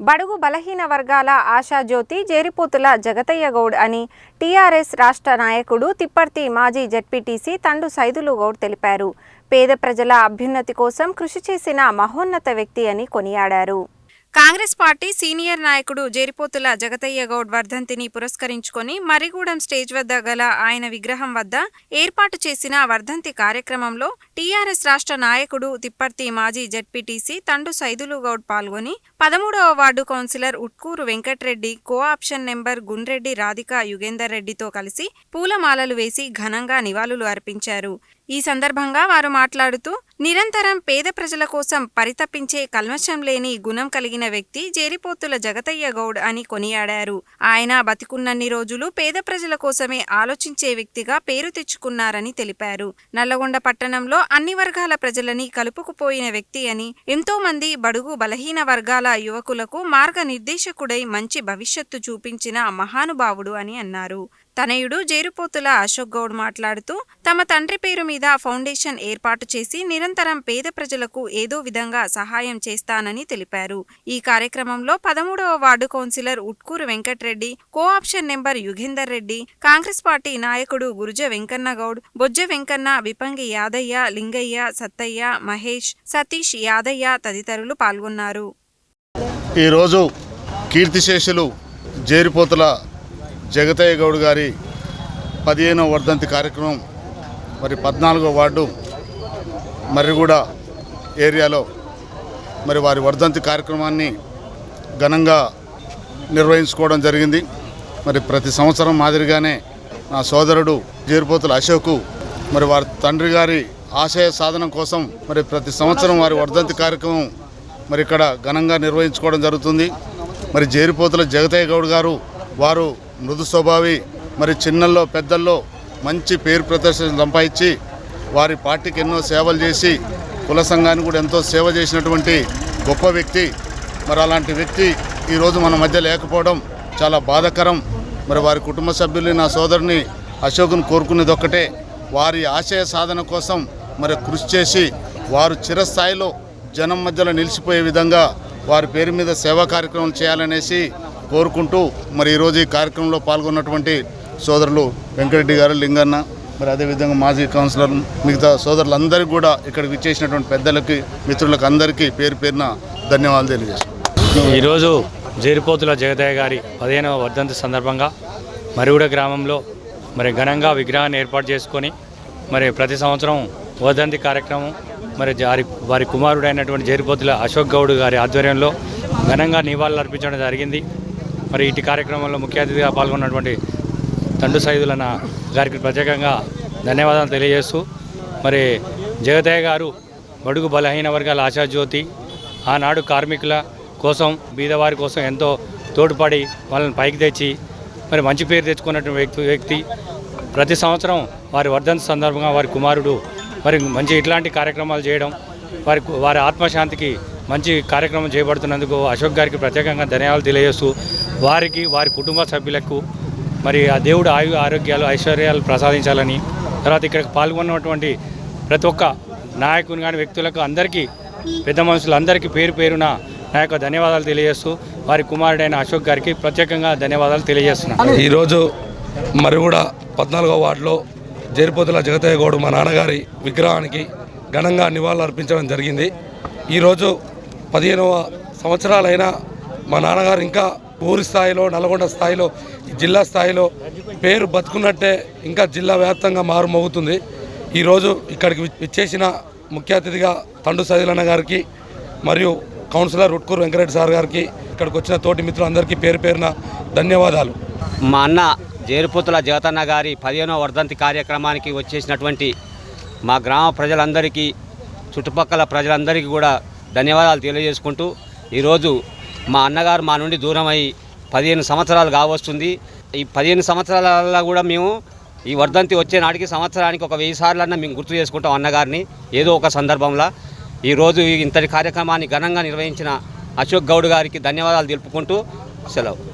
బడుగు బలహీన వర్గాల ఆశాజ్యోతి జేరిపోతుల జగతయ్య గౌడ్ అని టీఆర్ఎస్ రాష్ట్ర నాయకుడు తిప్పర్తి మాజీ జడ్పీటీసీ తండు సైదులు గౌడ్ తెలిపారు. పేద ప్రజల అభ్యున్నతి కోసం కృషి చేసిన మహోన్నత వ్యక్తి అని కొనియాడారు. కాంగ్రెస్ పార్టీ సీనియర్ నాయకుడు జేరిపోతుల జగతయ్య గౌడ్ వర్ధంతిని పురస్కరించుకొని మరిగూడెం స్టేజ్ వద్ద గల ఆయన విగ్రహం వద్ద ఏర్పాటు చేసిన వర్ధంతి కార్యక్రమంలో టీఆర్ఎస్ రాష్ట్ర నాయకుడు తిప్పర్తి మాజీ జడ్పీటీసీ తండు సైదులు గౌడ్ పాల్గొని పదమూడవ ward councillor Utkur Venkatreddy co option member Gundreddy Radhika Yugender రెడ్డితో కలిసి పూలమాలలు వేసి ఘనంగా నివాళులు అర్పించారు. ఈ సందర్భంగా వారు మాట్లాడుతూ నిరంతరం పేద ప్రజల కోసం పరితపించే కల్మషం లేని గుణం కలిగిన వ్యక్తి జేరిపోతుల జగతయ్య గౌడ్ అని కొనియాడారు. ఆయన బతికున్నన్ని రోజులు పేద ప్రజల కోసమే ఆలోచించే వ్యక్తిగా పేరు తెచ్చుకున్నారని తెలిపారు. నల్లగొండ పట్టణంలో అన్ని వర్గాల ప్రజలని కలుపుకుపోయిన వ్యక్తి అని ఎంతో మంది బడుగు బలహీన వర్గాల యువకులకు మార్గనిర్దేశకుడై మంచి భవిష్యత్తు చూపించిన మహానుభావుడు అని అన్నారు. తనయుడు జేరుపోతుల అశోక్ గౌడ్ మాట్లాడుతూ తమ తండ్రి పేరు మీద ఫౌండేషన్ ఏర్పాటు చేసి నిరంతరం పేద ప్రజలకు ఏదో విధంగా సహాయం చేస్తానని తెలిపారు. ఈ కార్యక్రమంలో పదమూడవ ward councillor Utkur Venkatreddy co option member Yugender Reddy Congress party నాయకుడు గురుజ వెంకన్న గౌడ్ బొజ్జ వెంకన్న విపంగి యాదయ్య లింగయ్య సత్తయ్య మహేష్ సతీష్ యాదయ్య తదితరులు పాల్గొన్నారు. ఈరోజు కీర్తిశేషులు జేరిపోతుల జగతయ్య గౌడ్ గారి పదిహేనవ వర్ధంతి కార్యక్రమం మరి పద్నాలుగో వార్డు మర్రిగూడ ఏరియాలో మరి వారి వర్ధంతి కార్యక్రమాన్ని ఘనంగా నిర్వహించుకోవడం జరిగింది. మరి ప్రతి సంవత్సరం మాదిరిగానే నా సోదరుడు జీరిపోతుల అశోకు మరి వారి తండ్రి గారి ఆశయ సాధన కోసం మరి ప్రతి సంవత్సరం వారి వర్ధంతి కార్యక్రమం మరి ఇక్కడ ఘనంగా నిర్వహించుకోవడం జరుగుతుంది. మరి జేరిపోతుల జగతయ్య గౌడ్ గారు వారు మృదు స్వభావి మరి చిన్నల్లో పెద్దల్లో మంచి పేరు ప్రదర్శన సంపాదించి వారి పార్టీకి ఎన్నో సేవలు చేసి కుల సంఘానికి కూడా ఎంతో సేవ చేసినటువంటి గొప్ప వ్యక్తి. మరి అలాంటి వ్యక్తి ఈరోజు మన మధ్య లేకపోవడం చాలా బాధాకరం. మరి వారి కుటుంబ సభ్యుల్ని నా సోదరుని అశోక్ను కోరుకునేది ఒక్కటే. వారి ఆశయ సాధన కోసం మరి కృషి చేసి వారు చిరస్థాయిలో జనం మధ్యలో నిలిచిపోయే విధంగా వారి పేరు మీద సేవా కార్యక్రమం చేయాలనేసి కోరుకుంటూ మరి ఈరోజు ఈ కార్యక్రమంలో పాల్గొన్నటువంటి సోదరులు వెంకటరెడ్డి గారు లింగన్న మరి అదేవిధంగా మాజీ కౌన్సిలర్ మిగతా సోదరులందరికీ కూడా ఇక్కడికి విచ్చేసినటువంటి పెద్దలకి మిత్రులకు అందరికీ పేరు పేరున ధన్యవాదాలు తెలియజేస్తున్నాను ఈరోజు జేరిపోతుల జగదయ్య గారి పదిహేనవ వర్ధంతి సందర్భంగా మరిగూడ గ్రామంలో మరి ఘనంగా విగ్రహాన్ని ఏర్పాటు చేసుకొని మరి ప్రతి సంవత్సరం వర్ధంతి కార్యక్రమం మరి వారి వారి కుమారుడైనటువంటి జేరిపోతుల అశోక్ గౌడ్ గారి ఆధ్వర్యంలో ఘనంగా నివాళులు అర్పించడం జరిగింది. మరి ఇటు కార్యక్రమంలో ముఖ్య అతిథిగా పాల్గొన్నటువంటి తండు సైదులన్న గారికి ప్రత్యేకంగా ధన్యవాదాలు తెలియజేస్తూ మరి జగదయ్య గారు బడుగు బలహీన వర్గాల ఆశాజ్యోతి ఆనాడు కార్మికుల కోసం బీదవారి కోసం ఎంతో తోడ్పడి వాళ్ళని పైకి తెచ్చి మరి మంచి పేరు తెచ్చుకున్నటువంటి వ్యక్తి వ్యక్తి. ప్రతి సంవత్సరం వారి వర్ధంతి సందర్భంగా వారి కుమారుడు మరి మంచి ఇట్లాంటి కార్యక్రమాలు చేయడం వారి వారి ఆత్మశాంతికి మంచి కార్యక్రమం చేపడుతున్నందుకు అశోక్ గారికి ప్రత్యేకంగా ధన్యవాదాలు తెలియజేస్తూ వారికి వారి కుటుంబ సభ్యులకు మరి ఆ దేవుడు ఆయు ఆరోగ్యాలు ఐశ్వర్యాలు ప్రసాదించాలని తర్వాత ఇక్కడికి పాల్గొన్నటువంటి ప్రతి ఒక్క నాయకుని కానీ వ్యక్తులకు అందరికీ పెద్ద మనుషులందరికీ పేరు పేరున నా యొక్క ధన్యవాదాలు తెలియజేస్తూ వారి కుమారుడైన అశోక్ గారికి ప్రత్యేకంగా ధన్యవాదాలు తెలియజేస్తున్నాను ఈరోజు మరి కూడా పద్నాలుగో వార్డులో జరిపోతుల జగతయ్య గౌడ్ మా నాన్నగారి విగ్రహానికి ఘనంగా నివాళులు అర్పించడం జరిగింది. ఈరోజు పదిహేనవ సంవత్సరాలైనా మా నాన్నగారు ఇంకా ఊరి స్థాయిలో నల్గొండ స్థాయిలో జిల్లా స్థాయిలో పేరు బతుకున్నట్టే ఇంకా జిల్లా వ్యాప్తంగా మారుమోగుతుంది. ఈరోజు ఇక్కడికి విచ్చేసిన ముఖ్య అతిథిగా తండు సదిలన్న గారికి మరియు కౌన్సిలర్ ఉట్కూరు వెంకరెడ్డి సార్ గారికి ఇక్కడికి వచ్చిన తోటి మిత్రులందరికీ పేరు పేరున ధన్యవాదాలు. మా అన్న జేరుపుతుల జగతన్న గారి పదిహేనవ వర్ధంతి కార్యక్రమానికి వచ్చేసినటువంటి మా గ్రామ ప్రజలందరికీ చుట్టుపక్కల ప్రజలందరికీ కూడా ధన్యవాదాలు తెలియజేసుకుంటూ ఈరోజు మా అన్నగారు మా నుండి దూరం అయ్యి పదిహేను సంవత్సరాలు కావస్తుంది. ఈ పదిహేను సంవత్సరాలలో కూడా మేము ఈ వర్ధంతి వచ్చే నాటికి సంవత్సరానికి ఒక వెయ్యి సార్లన్నా మేము గుర్తు చేసుకుంటాం అన్నగారిని. ఏదో ఒక సందర్భంలో. ఈరోజు ఇంతటి కార్యక్రమాన్ని ఘనంగా నిర్వహించిన అశోక్ గౌడ్ గారికి ధన్యవాదాలు తెలుపుకుంటూ సెలవు.